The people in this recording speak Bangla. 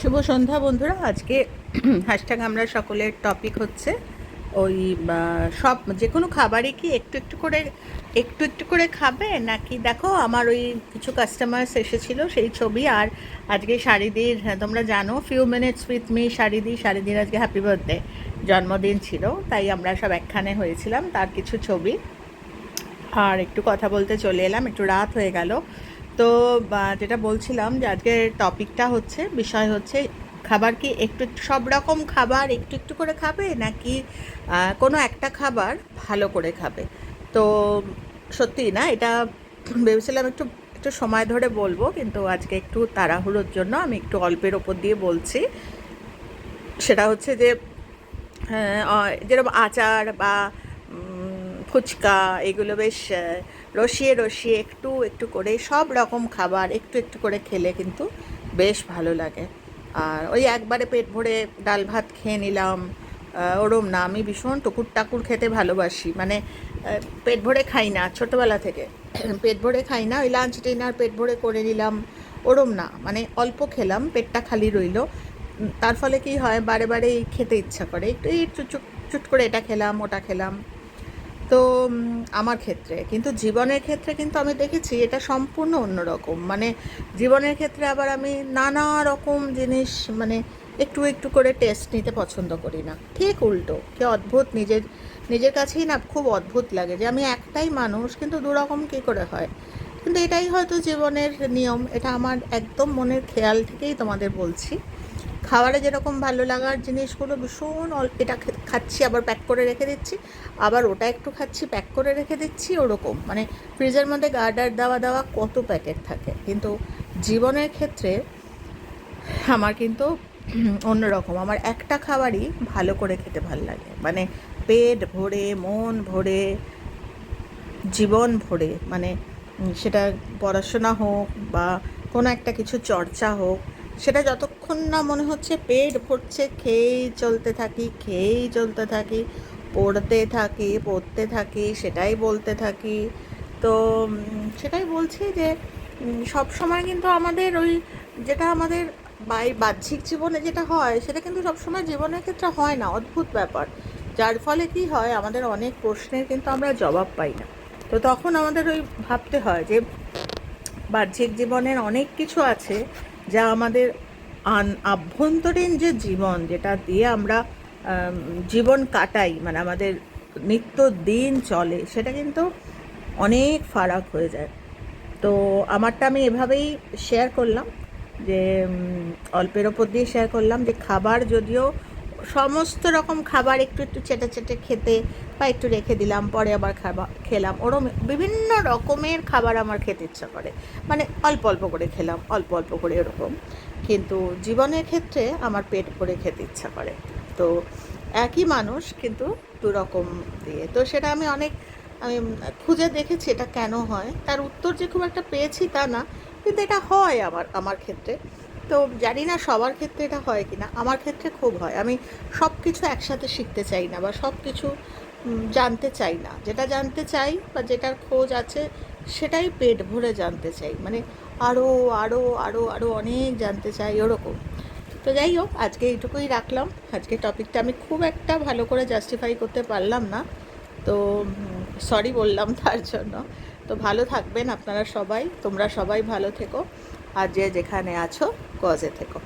শুভ সন্ধ্যা বন্ধুরা। আজকে হ্যাশট্যাগ আমরা সকলের টপিক হচ্ছে ওই সব যে কোনো খাবারই কি একটু একটু করে একটু একটু করে খাবে? নাকি দেখো আমার ওই কিছু কাস্টমার্স এসেছিল সেই ছবি আর আজকে শাড়িদির হ্যাঁ, তোমরা জানো ফিউ মিনিটস উইথ মি শাড়িদি শাড়িদির আজকে হ্যাপি বার্থডে জন্মদিন ছিল তাই আমরা সব একখানে হয়েছিলাম তার কিছু ছবি। আর একটু কথা বলতে চলে এলাম একটু রাত হয়ে গেল। তো যেটা বলছিলাম যে আজকের টপিকটা হচ্ছে বিষয় হচ্ছে খাবার কি একটু সব রকম খাবার একটু একটু করে খাবে নাকি কোনো একটা খাবার ভালো করে খাবে? তো সত্যি না এটা ভেবেছিলাম একটু একটু সময় ধরে বলব কিন্তু আজকে একটু তাড়াহুড়োর জন্য আমি একটু অল্পের ওপর দিয়ে বলছি। সেটা হচ্ছে যে হ্যাঁ, যেরকম আচার বা ফুচকা, এগুলো বেশ রসিয়ে রসিয়ে একটু একটু করে সব রকম খাবার একটু একটু করে খেলে কিন্তু বেশ ভালো লাগে। আর ওই একবারে পেট ভরে ডাল ভাত খেয়ে নিলাম ওরম না। আমি ভীষণ টুকুর টাকুর খেতে ভালোবাসি। মানে পেট ভরে খাই না ছোটোবেলা থেকে। পেট ভরে খাই না, ওই লাঞ্চ ডিনার পেট ভরে করে নিলাম, ওরম না। মানে অল্প খেলাম, পেটটা খালি রইল। তার ফলে কি হয়, বারে বারে খেতে ইচ্ছা করে। একটু চুট চুট করে এটা খেলাম, ওটা খেলাম। তো আমার ক্ষেত্রে। কিন্তু জীবনের ক্ষেত্রে কিন্তু আমি দেখেছি এটা সম্পূর্ণ অন্যরকম। মানে জীবনের ক্ষেত্রে আবার আমি নানা রকম জিনিস মানে একটু একটু করে টেস্ট নিতে পছন্দ করি না। ঠিক উল্টো, কি অদ্ভুত নিজের নিজের কাছেই না খুব অদ্ভুত লাগে যে আমি একটাই মানুষ, কিন্তু দু রকম কী করে হয়? কিন্তু এটাই হয়তো জীবনের নিয়ম, এটা আমার একদম মনের খেয়াল থেকেই তোমাদের বলছি। খাবারে যেরকম ভালো লাগার জিনিসগুলো ভীষণ এটা খাচ্ছি, আবার প্যাক করে রেখে দিচ্ছি। আবার ওটা একটু খাচ্ছি প্যাক করে রেখে দিচ্ছি, ওরকম। মানে ফ্রিজের মধ্যে গার্ডার দেওয়া দেওয়া কত প্যাকেট থাকে। কিন্তু জীবনের ক্ষেত্রে আমার কিন্তু অন্যরকম। আমার একটা খাবারই ভালো করে খেতে ভালো লাগে। মানে পেট ভরে, মন ভরে, জীবন ভরে মানে সেটা পড়াশোনা হোক বা কোনো একটা কিছু চর্চা হোক সেটা যতক্ষণ না মনে হচ্ছে পেট ভরছে, খেয়েই চলতে থাকি, খেয়েই চলতে থাকি, পড়তে থাকি পড়তে থাকি, সেটাই বলতে থাকি। তো সেটাই বলছি যে সব সময় কিন্তু আমাদের ওই যেটা আমাদের বাই, বাহ্যিক জীবনে যেটা হয়, সেটা কিন্তু সবসময় জীবনের ক্ষেত্রে হয় না, অদ্ভুত ব্যাপার। যার ফলে কি হয়, আমাদের অনেক প্রশ্নের কিন্তু আমরা জবাব পাই না। তো তখন আমাদের ওই ভাবতে হয় যে, বাহ্যিক জীবনের অনেক কিছু আছে যা আমাদের আন, আভ্যন্তরীণ যে জীবন, যেটা দিয়ে আমরা জীবন কাটাই মানে আমাদের নিত্য দিন চলে, সেটা কিন্তু অনেক ফারাক হয়ে যায়। তো আমারটা আমি এভাবেই শেয়ার করলাম যে অল্পের ওপর দিয়ে শেয়ার করলাম যে, খাবার যদিও সমস্ত রকম খাবার একটু একটু চেটে চেটে খেতে বা একটু রেখে দিলাম, পরে আবার খাবার খেলাম। ওরম বিভিন্ন রকমের খাবার আমার খেতে ইচ্ছা করে। মানে অল্প অল্প করে খেলাম, অল্প অল্প করে এরকম কিন্তু জীবনের ক্ষেত্রে আমার পেট ভরে খেতে ইচ্ছা করে। তো একই মানুষ, কিন্তু দু রকম দিয়ে। তো সেটা আমি অনেক, আমি খুঁজে দেখেছি এটা কেন হয়। তার উত্তর যে খুব একটা পেয়েছি তা না, কিন্তু এটা হয় আমার আমার ক্ষেত্রে। তো জানি না সবার ক্ষেত্রে এটা হয় কি না আমার ক্ষেত্রে খুব হয়। আমি সব কিছু একসাথে শিখতে চাই না বা সব কিছু জানতে চাই না। যেটা জানতে চাই বা যেটার খোঁজ আছে, সেটাই পেট ভরে জানতে চাই। মানে আরও আরও আরও আরও অনেক জানতে চাই ওরকম। তো যাই হোক, আজকে এইটুকুই রাখলাম। আজকে টপিকটা আমি খুব একটা ভালো করে জাস্টিফাই করতে পারলাম না। তো সরি বললাম তার জন্য। তো ভালো থাকবেন আপনারা সবাই, তোমরা সবাই ভালো থেকো। আর যে যেখানে আছো, গজে থেকো।